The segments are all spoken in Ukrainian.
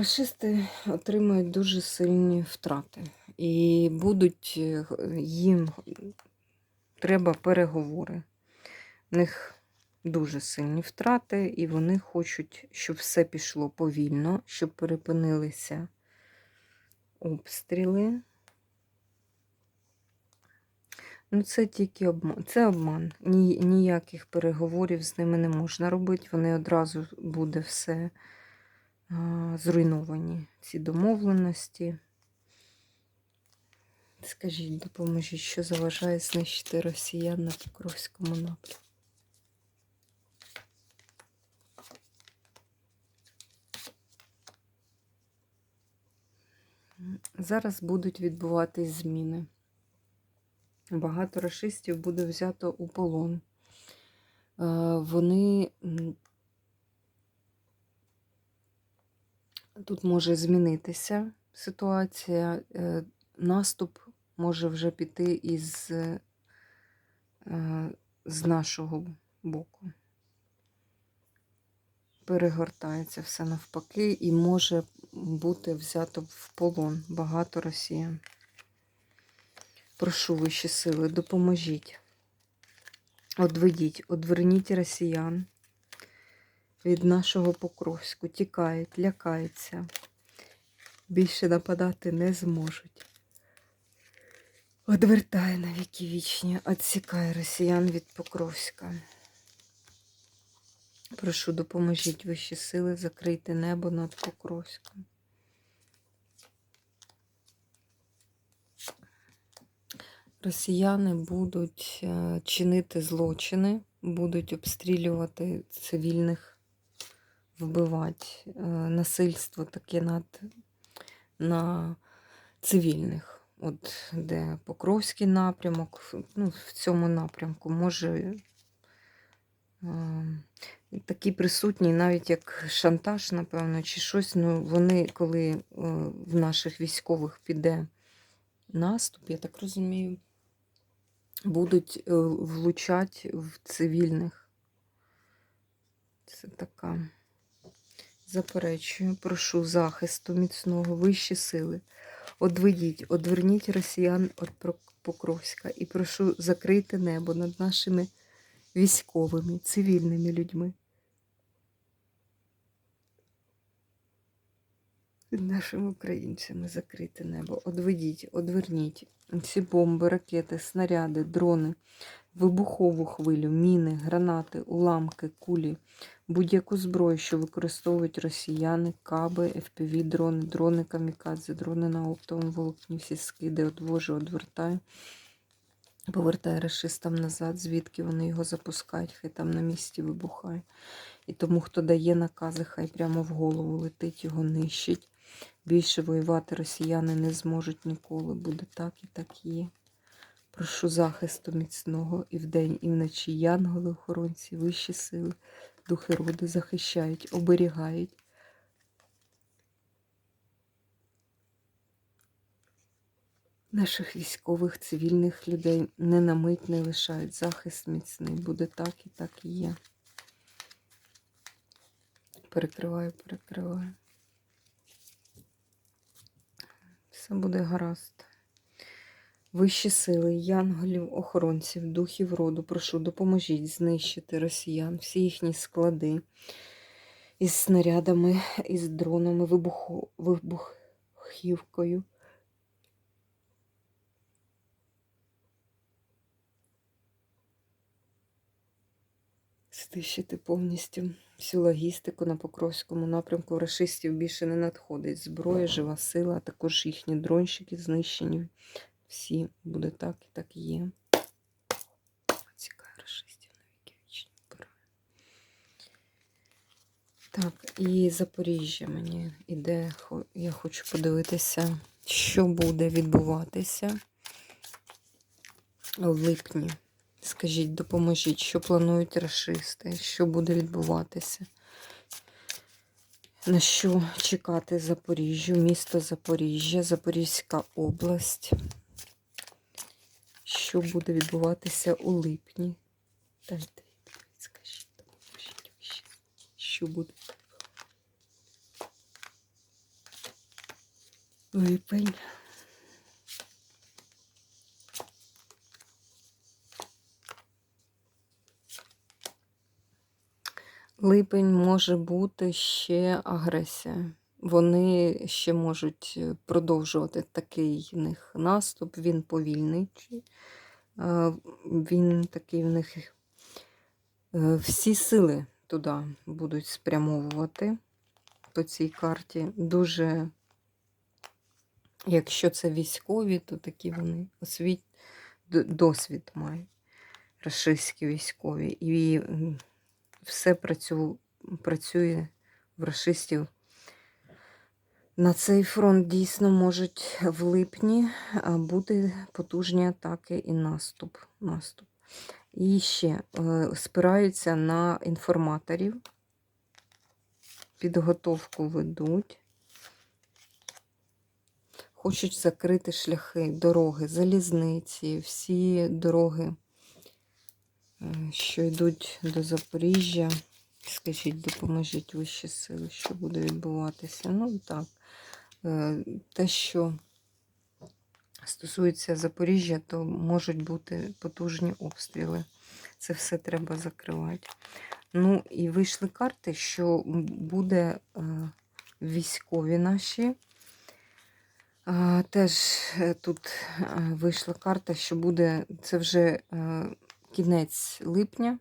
Рашисти отримують дуже сильні втрати, і будуть е, їм треба переговори. В них дуже сильні втрати, і вони хочуть, щоб все пішло повільно, щоб перепинилися обстріли. Ну, це тільки обман. Це обман. Ні, ніяких переговорів з ними не можна робити. Вони одразу буде все зруйновані, ці домовленості. Скажіть, допоможіть, що заважає знищити росіян на Покровському напрямку? Зараз будуть відбуватись зміни. Багато рашистів буде взято у полон. Е, Вони тут може змінитися ситуація. Е, Наступ може вже піти із е, з нашого боку. Перегортається все навпаки і може бути взято в полон багато росіян. Прошу вищі сили, допоможіть. Одведіть, одверніть росіян від нашого Покровську. Тікають, лякаються. Більше нападати не зможуть. Одвертай на віки вічні, відсікай росіян від Покровська. Прошу, допоможіть вищі сили закрити небо над Покровськом. Росіяни будуть е, чинити злочини, будуть обстрілювати цивільних, вбивати е, насильство таке над на цивільних. От де Покровський напрямок, ну, в цьому напрямку може е, такий присутній, навіть як шантаж, напевно, чи щось. Ну, вони, коли е, в наших військових піде наступ, я так розумію, будуть е, влучати в цивільних. Це така. Заперечую, прошу захисту міцного, вищі сили. Одведіть, одверніть росіян від Покровська і прошу закрити небо над нашими військовими, цивільними людьми. Від нашими українцями закрите небо. Одведіть, одверніть ці бомби, ракети, снаряди, дрони, вибухову хвилю, міни, гранати, уламки, кулі, будь-яку зброю, що використовують росіяни, каби, FPV, дрони, дрони камікадзе, дрони на оптовому волокні, всі скиди, одвожу, одвертаю. Повертає расистам назад, звідки вони його запускають, хай там на місці вибухає. І тому, хто дає накази, хай прямо в голову летить, його нищить. Більше воювати росіяни не зможуть ніколи. Буде так і так є. Прошу захисту міцного і вдень, і вночі янголи, охоронці, вищі сили, духи роди захищають, оберігають. Наших військових, цивільних людей не на мить не лишають. Захист міцний. Буде так і так і є. Перекриваю, перекриваю. Все буде гаразд. Вищі сили, янголів, охоронців, духів роду, прошу, допоможіть знищити росіян, всі їхні склади із снарядами, із дронами, вибухо, вибухівкою. Стищити повністю всю логістику на Покровському напрямку. Рашистів більше не надходить. Зброя, жива сила, а також їхні дронщики знищені. Всі буде так і так є. Цікаво, рашистів навіки вічні. Так, і Запоріжжя мені іде. Я хочу подивитися, що буде відбуватися в липні. Скажіть, допоможіть, що планують расисти, що буде відбуватися? На що чекати Запоріжжю, місто Запоріжжя, Запорізька область? Що буде відбуватися у липні? Дайте відповідь, скажіть. Що буде? Липень. Липень може бути ще агресія. Вони ще можуть е, продовжувати такий в них наступ. Він повільний. Він такий в них е, всі сили туди будуть спрямовувати по цій карті. Дуже, якщо це військові, то такі вони освіт... досвід мають. Рашистські військові. І все працю... працює в расистів. На цей фронт дійсно можуть в липні бути потужні атаки і наступ. наступ. І ще е, спираються на інформаторів, підготовку ведуть, хочуть закрити шляхи, дороги, залізниці, всі дороги, е, що йдуть до Запоріжжя. Скажіть, допоможіть вищі сили, що буде відбуватися. Ну так, е, те, що стосується Запоріжжя, то можуть бути потужні обстріли. Це все треба закривати. Ну, і вийшли карти, що буде е, військові наші. Теж е, тут е, вийшла карта, що буде це вже кінець липня.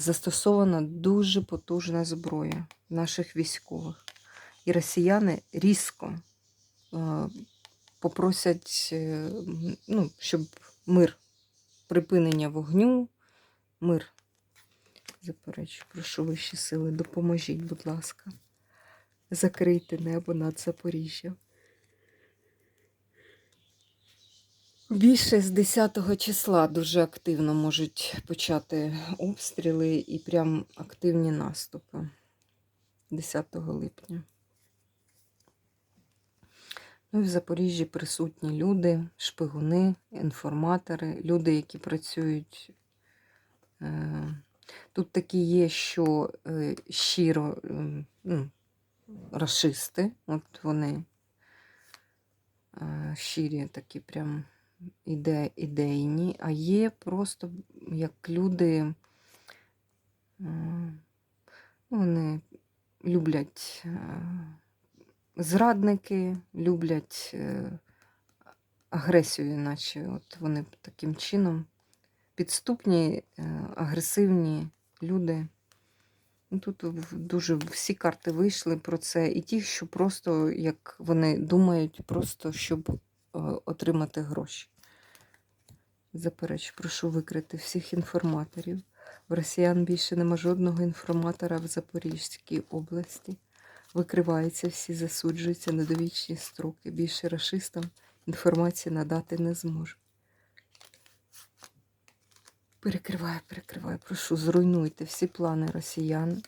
Застосована дуже потужна зброя наших військових. І росіяни різко е, попросять, е, ну, щоб мир, припинення вогню, мир. Заперечу, прошу вищі сили, допоможіть, будь ласка. Закрийте небо над Запоріжжям. Більше з 10 числа дуже активно можуть почати обстріли і прям активні наступи 10 липня. Ну і в Запоріжжі присутні люди, шпигуни, інформатори, люди, які працюють. е, Тут такі є, що е, щиро е, ну, расисти, от вони щирі такі прям іде, ідейні, а є просто як люди, е, ну, вони люблять е, зрадники, люблять е, агресію, іначе от вони таким чином підступні, агресивні люди. Ну, Тут дуже всі карти вийшли про це. І ті, що просто, як вони думають, просто щоб отримати гроші. Запереч, прошу викрити всіх інформаторів. В росіян більше нема жодного інформатора в Запорізькій області. Викриваються всі, засуджуються на довічні строки. Більше рашистам інформації надати не зможу. Перекриваю, перекриваю. Прошу, зруйнуйте всі плани росіян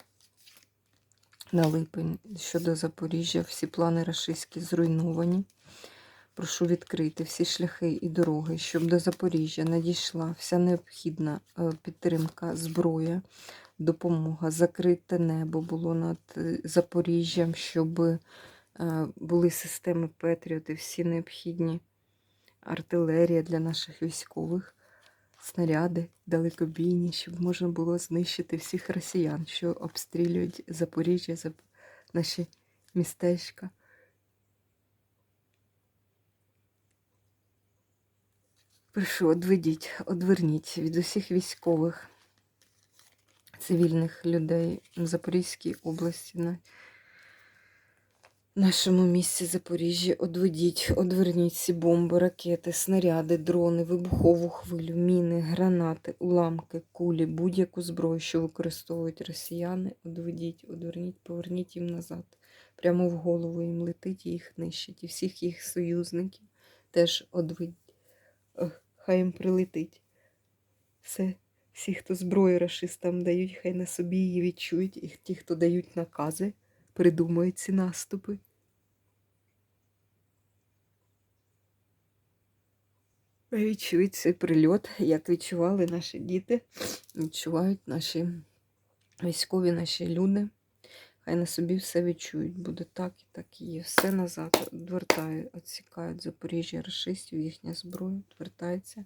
на липень щодо Запоріжжя. Всі плани рашистські зруйновані. Прошу відкрити всі шляхи і дороги, щоб до Запоріжжя надійшла вся необхідна е, підтримка, зброя, допомога, закрите небо було над е, Запоріжжям, щоб е, були системи Петріоти, всі необхідні артилерія для наших військових, снаряди далекобійні, щоб можна було знищити всіх росіян, що обстрілюють Запоріжжя, наші містечка. Прошу, одведіть, одверніть від усіх військових цивільних людей в Запорізькій області. На нашому місці Запоріжжя одведіть, одверніть ці бомби, ракети, снаряди, дрони, вибухову хвилю, міни, гранати, уламки, кулі, будь-яку зброю, що використовують росіяни, одведіть, одверніть, поверніть їм назад. Прямо в голову їм летить і їх нищить. І всіх їх союзників теж одведіть. Хай їм прилетить. Все, всі, хто зброю рашистам дають, хай на собі її відчують, і ті, хто дають накази, придумують ці наступи. Відчують цей прильот, як відчували наші діти, відчувають наші військові, наші люди. Хай на собі все відчують. Буде так і так і є. Все назад відвертають, відсікають Запоріжжя рашистів, їхня зброя відвертається,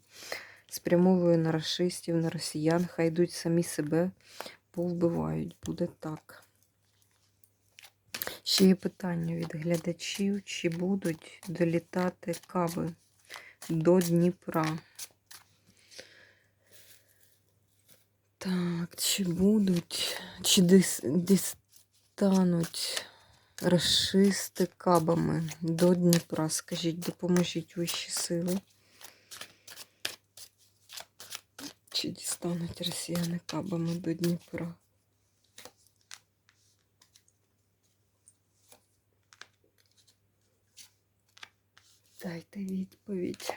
спрямовує на рашистів, на росіян. Хай йдуть самі себе повбивають. Буде так. Ще є питання від глядачів, чи будуть долітати кави до Дніпра. Так, чи будуть, чи дис, дістануть расисти кабами до Дніпра? Скажіть, допоможіть вищі сили. Чи дістануть росіяни кабами до Дніпра? Дайте відповідь.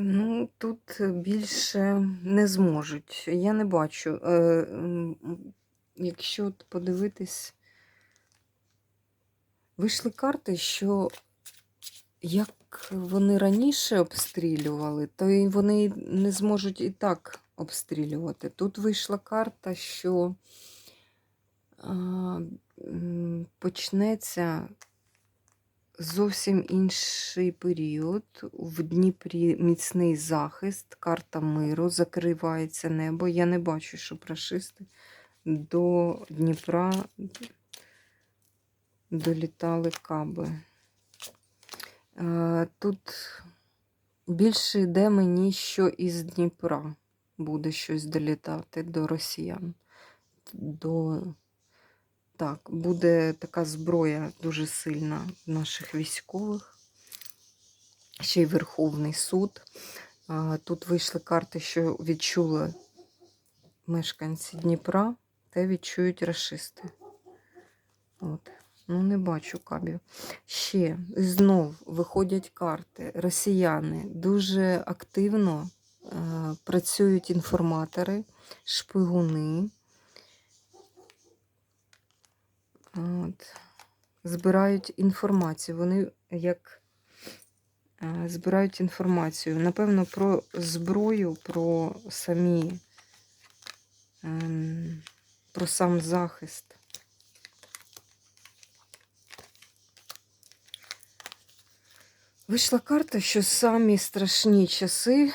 Ну, тут більше не зможуть. Я не бачу. Е, Якщо подивитись, вийшли карти, що як вони раніше обстрілювали, то вони не зможуть і так обстрілювати. Тут вийшла карта, що почнеться зовсім інший період. В Дніпрі міцний захист, карта миру, закривається небо. Я не бачу, що рашисти до Дніпра долітали каби. Е, Тут більше йде мені, що із Дніпра буде щось долітати до росіян. До... Так, буде така зброя дуже сильна в наших військових. Ще й Верховний суд. Тут вийшли карти, що відчули мешканці Дніпра, те відчують расисти. От. Ну, не бачу кабів. Ще знов виходять карти. Росіяни дуже активно е, працюють інформатори, шпигуни. От. Збирають інформацію. Вони як е, збирають інформацію. Напевно, про зброю, про самі, ем, про сам захист. Вийшла карта, що самі страшні часи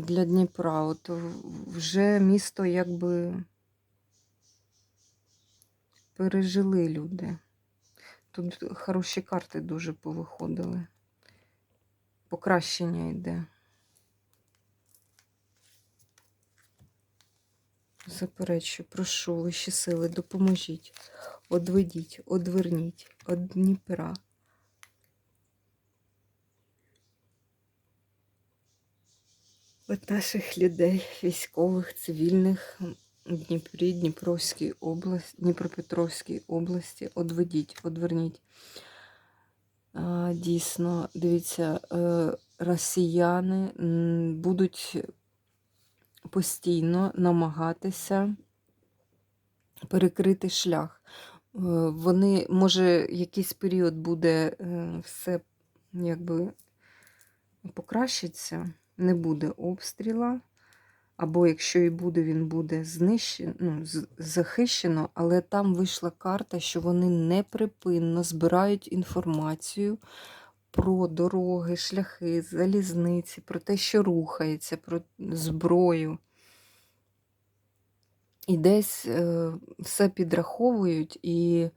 для Дніпра. От вже місто якби пережили люди. Тут хороші карти дуже повиходили. Покращення йде. Заперечую, прошу, вищі сили, допоможіть, одведіть, одверніть од Дніпра. От наших людей, військових, цивільних Дніпрі, Дніпровській області, Дніпропетровській області. Одведіть, одверніть. Дійсно, дивіться, е, росіяни будуть постійно намагатися перекрити шлях. Е, Вони, може, якийсь період буде е, все якби покращиться, не буде обстріла, або якщо і буде, він буде знищено, ну, захищено, але там вийшла карта, що вони неприпинно збирають інформацію про дороги, шляхи, залізниці, про те, що рухається, про зброю. І десь е, все підраховують і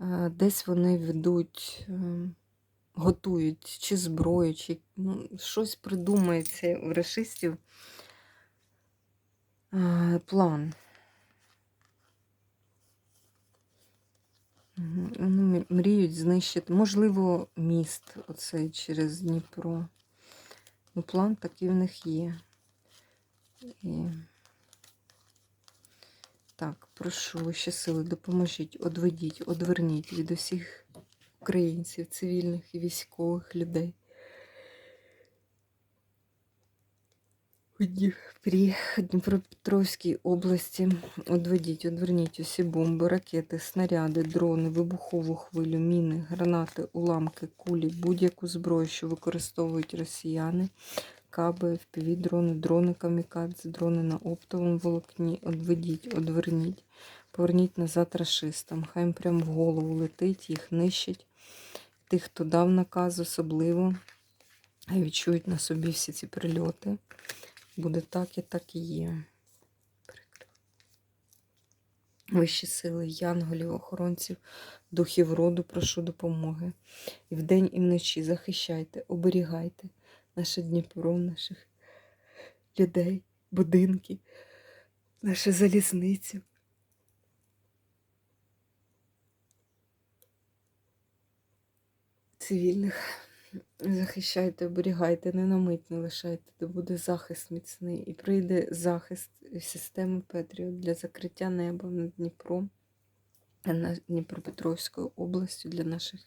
Е, Десь вони ведуть, е, готують чи зброю, чи ну, щось придумається в расистів. Е, План. Вони мріють знищити, можливо, міст оцей через Дніпро. Ну, план такий в них є. І... Так, прошу вищі сили, допоможіть, одведіть, одверніть від усіх українців, цивільних і військових людей. У Дніпрі, Дніпропетровській області одведіть, одверніть усі бомби, ракети, снаряди, дрони, вибухову хвилю, міни, гранати, уламки, кулі, будь-яку зброю, що використовують росіяни, каби, впівдрони, дрони камікадзе, дрони на оптовому волокні. Одведіть, одверніть, поверніть назад рашистам. Хай їм прямо в голову летить, їх нищить. Тих, хто дав наказ, особливо, відчують на собі всі ці прильоти. Буде так і так і є. Вищі сили, янголів, охоронців, духів роду, прошу допомоги. І вдень, і вночі захищайте, оберігайте наше Дніпро, наших людей, будинки, нашу залізницю. Цивільних захищайте, оберігайте, не на мить не лишайте, де буде захист міцний. І прийде захист системи Петріот для закриття неба над Дніпром, над Дніпропетровською областю для наших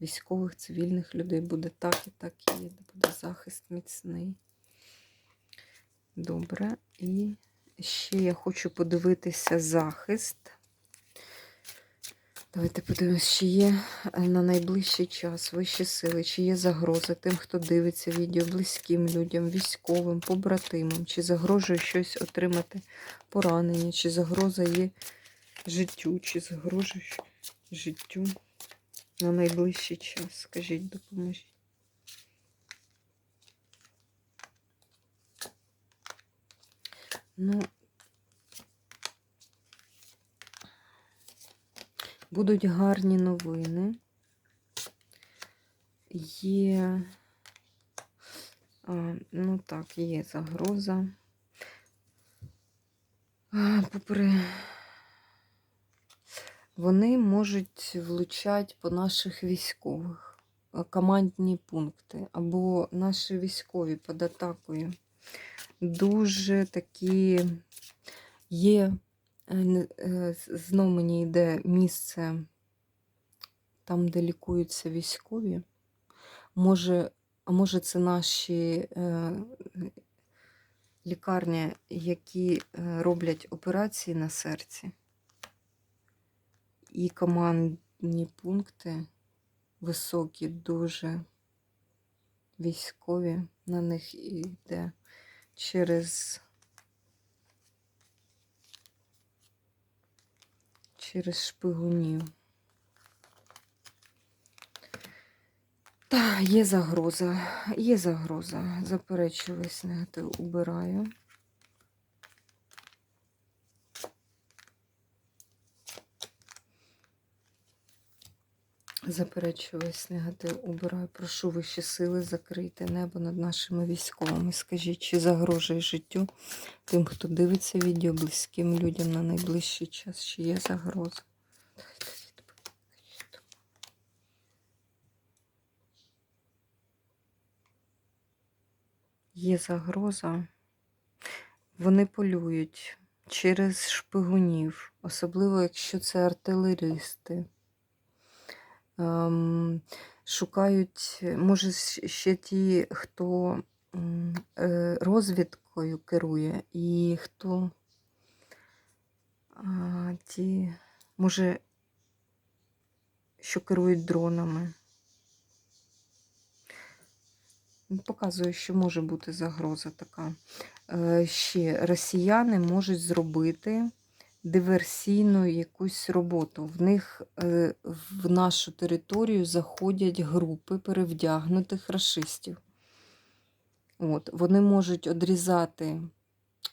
військових, цивільних людей. Буде так і так і є, де буде захист міцний. Добре. І ще я хочу подивитися захист. Давайте подивимось, чи є е, на найближчий час вищі сили, чи є загроза тим, хто дивиться відео, близьким людям, військовим, побратимам, чи загрожує щось отримати поранення, чи загроза є життю, чи загрожує життю на найближчий час. Скажіть, допоможіть. Ну, Будуть гарні новини. Є, ну так, є загроза. Попри вони можуть влучати по наших військових командні пункти, або наші військові під атакою. Дуже такі є Знов мені йде місце там, де лікуються військові. Може, а може, це наші е, лікарні, які е, роблять операції на серці. І командні пункти високі, дуже військові. На них йде через через шпигунів. Та, є загроза, є загроза. Заперечую весь негатив, убираю. Заперечую весь негатив, убираю. Прошу вищі сили, закрийте небо над нашими військовими. Скажіть, чи загрожує життю тим, хто дивиться відео близьким людям на найближчий час, чи є загроза? Є загроза. Вони полюють через шпигунів, особливо якщо це артилеристи. Шукають, може, ще ті, хто е, розвідкою керує, і хто ті, може, що керують дронами. Показує, що може бути загроза така. Е, Ще росіяни можуть зробити диверсійну якусь роботу. В них е, в нашу територію заходять групи перевдягнутих рашистів. От, вони можуть одрізати,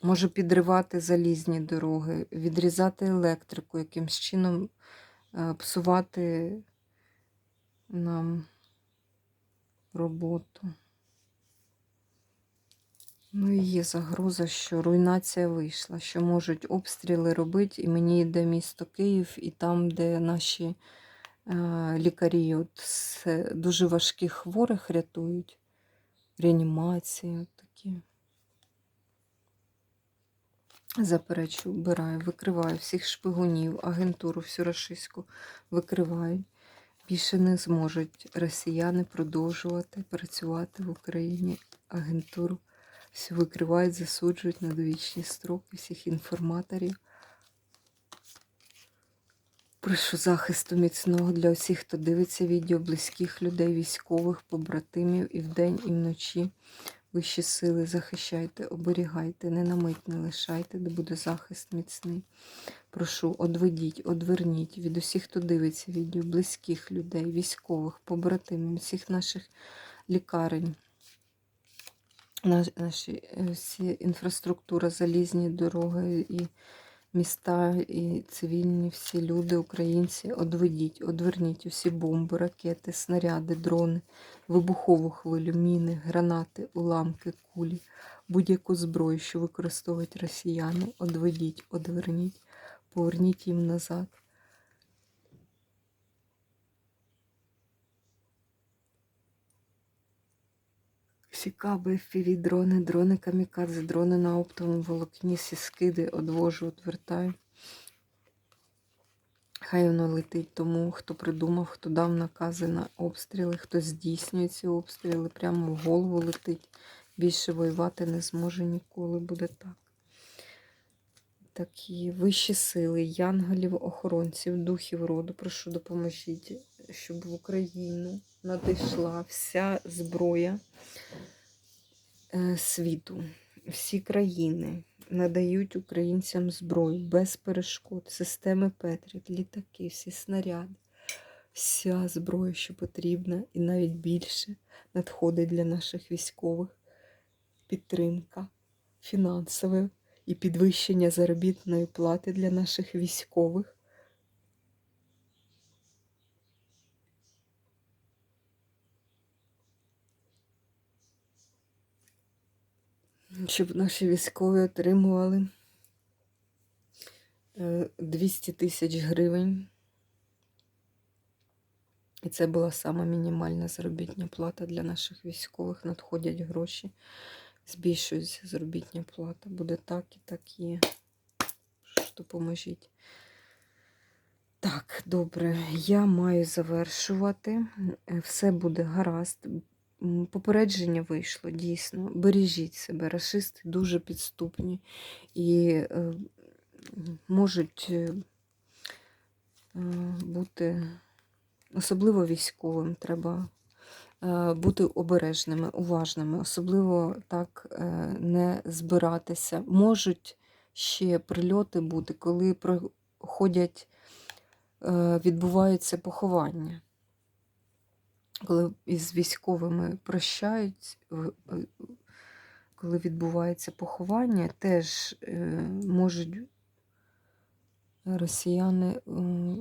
може підривати залізні дороги, відрізати електрику, якимсь чином е, псувати нам роботу. Ну і є загроза, що руйнація вийшла, що можуть обстріли робити, і мені йде місто Київ, і там, де наші е, лікарі от, з дуже важких хворих рятують, реанімації от такі. Заперечу, вбираю, викриваю всіх шпигунів, агентуру, всю рашистську викривають. Більше не зможуть росіяни продовжувати працювати в Україні агентуру. Викривають, засуджують на довічні строки всіх інформаторів. Прошу захисту міцного для усіх, хто дивиться відео, близьких людей, військових, побратимів і вдень, і вночі. Вищі сили захищайте, оберігайте, не на мить не лишайте, де буде захист міцний. Прошу, одведіть, одверніть від усіх, хто дивиться відео, близьких людей, військових, побратимів, всіх наших лікарень, наші е, всі інфраструктура, залізні дороги і міста, і цивільні всі люди, українці, одведіть, одверніть усі бомби, ракети, снаряди, дрони, вибухову хвилю, міни, гранати, уламки, кулі, будь-яку зброю, що використовують росіяни, одведіть, одверніть, поверніть їм назад. Всі каби, FPV, дрони, камікадзе, дрони на оптовому волокні, всі скиди одвожу, отвертаю. Хай воно летить тому, хто придумав, хто дав накази на обстріли, хто здійснює ці обстріли, прямо в голову летить. Більше воювати не зможе ніколи, буде так. Такі вищі сили, янголів, охоронців, духів роду, прошу допоможіть, щоб в Україну надійшла вся зброя е, світу. Всі країни надають українцям зброю без перешкод, системи Петріт, літаки, всі снаряди, вся зброя, що потрібна, і навіть більше надходить для наших військових. Підтримка фінансова і підвищення заробітної плати для наших військових. Щоб наші військові отримували е, 200 тисяч гривень. І це була сама мінімальна заробітня плата для наших військових. Надходять гроші, збільшується заробітня плата. Буде так і так є. Прошу, допоможіть. Так, добре, я маю завершувати. Е, Все буде гаразд. Попередження вийшло, дійсно. Бережіть себе. Рашисти дуже підступні і е, можуть е, е, бути, особливо військовим, треба е, бути обережними, уважними, особливо так е, не збиратися. Можуть ще прильоти бути, коли проходять, е, відбуваються поховання. Коли із військовими прощають, е, коли відбувається поховання, теж е, можуть росіяни е,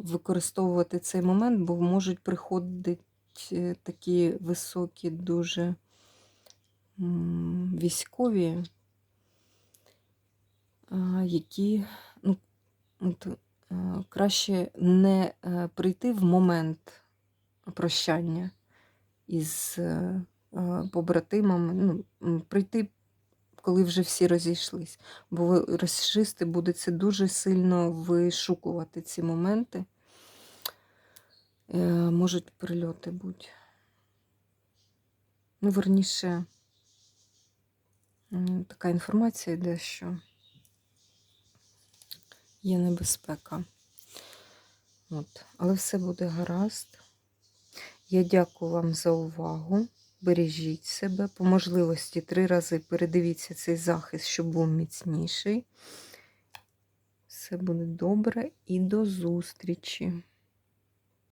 використовувати цей момент, бо можуть приходити такі високі, дуже військові, які ну, краще не прийти в момент прощання із е, е, побратимами, ну, прийти, коли вже всі розійшлись. Бо расисти будуть дуже сильно вишукувати ці моменти. Е, Можуть прильоти бути. Ну, верніше, така інформація йде, що є небезпека. От. Але все буде гаразд. Я дякую вам за увагу. Бережіть себе. По можливості три рази передивіться цей захист, щоб був міцніший. Все буде добре і до зустрічі!